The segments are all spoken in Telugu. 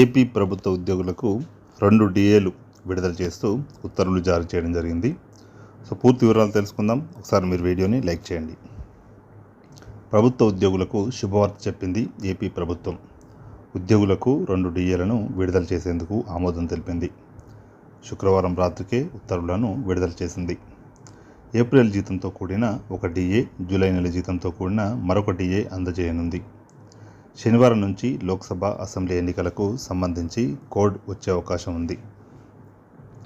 ఏపీ ప్రభుత్వ ఉద్యోగులకు రెండు డిఏలు విడుదల చేస్తూ ఉత్తర్వులు జారీ చేయడం జరిగింది. సో పూర్తి వివరాలు తెలుసుకుందాం. ఒకసారి మీరు వీడియోని లైక్ చేయండి. ప్రభుత్వ ఉద్యోగులకు శుభవార్త చెప్పింది ఏపీ ప్రభుత్వం. ఉద్యోగులకు రెండు డిఏలను విడుదల చేసేందుకు ఆమోదం తెలిపింది. శుక్రవారం రాత్రికే ఉత్తర్వులను విడుదల చేసింది. ఏప్రిల్ జీతంతో కూడిన ఒక డిఏ జూలై నెల జీతంతో కూడిన మరొక డిఏ అందజేయనుంది. శనివారం నుంచి లోక్సభ అసెంబ్లీ ఎన్నికలకు సంబంధించి కోడ్ వచ్చే అవకాశం ఉంది.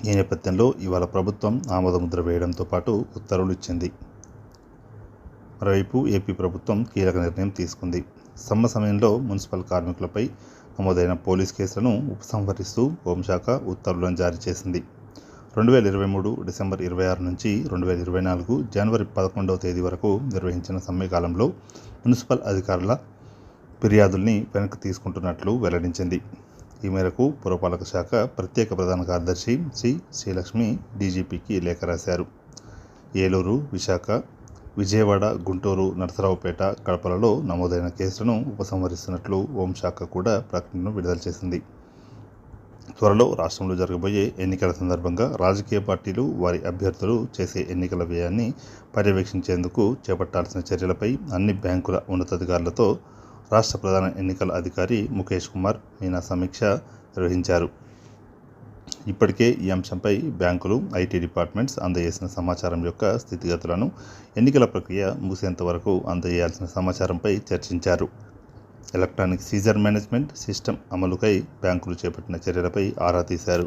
ఈ నేపథ్యంలో ఇవాళ ప్రభుత్వం ఆమోదముద్ర వేయడంతో పాటు ఉత్తర్వులు ఇచ్చింది. మరోవైపు ఏపీ ప్రభుత్వం కీలక నిర్ణయం తీసుకుంది. సమ్మ సమయంలో మున్సిపల్ కార్మికులపై నమోదైన పోలీస్ కేసులను ఉపసంహరిస్తూ హోంశాఖ ఉత్తర్వులను జారీ చేసింది. రెండు వేల ఇరవై మూడు డిసెంబర్ ఇరవై ఆరు నుంచి రెండు వేల ఇరవై నాలుగు జనవరి పదకొండవ తేదీ వరకు నిర్వహించిన సమ్మె కాలంలో మున్సిపల్ అధికారుల ఫిర్యాదుల్ని వెనక్కి తీసుకుంటున్నట్లు వెల్లడించింది. ఈ మేరకు పురపాలక శాఖ ప్రత్యేక ప్రధాన కార్యదర్శి సి శ్రీలక్ష్మి డీజీపీకి లేఖ రాశారు. ఏలూరు విశాఖ విజయవాడ గుంటూరు నరసరావుపేట కడపలలో నమోదైన కేసులను ఉపసంహరిస్తున్నట్లు హోంశాఖ కూడా ప్రకటనను విడుదల చేసింది. త్వరలో రాష్ట్రంలో జరగబోయే ఎన్నికల సందర్భంగా రాజకీయ పార్టీలు వారి అభ్యర్థులు చేసే ఎన్నికల వ్యయాన్ని పర్యవేక్షించేందుకు చేపట్టాల్సిన చర్యలపై అన్ని బ్యాంకుల ఉన్నతాధికారులతో రాష్ట్ర ప్రధాన ఎన్నికల అధికారి ముఖేష్ కుమార్ మీనా సమీక్ష నిర్వహించారు. ఇప్పటికే ఈ అంశంపై బ్యాంకులు ఐటీ డిపార్ట్మెంట్స్ అందజేసిన సమాచారం యొక్క స్థితిగతులను ఎన్నికల ప్రక్రియ ముగిసేంత వరకు అందజేయాల్సిన సమాచారంపై చర్చించారు. ఎలక్ట్రానిక్ సీజర్ మేనేజ్మెంట్ సిస్టమ్ అమలుకై బ్యాంకులు చేపట్టిన చర్యలపై ఆరా తీశారు.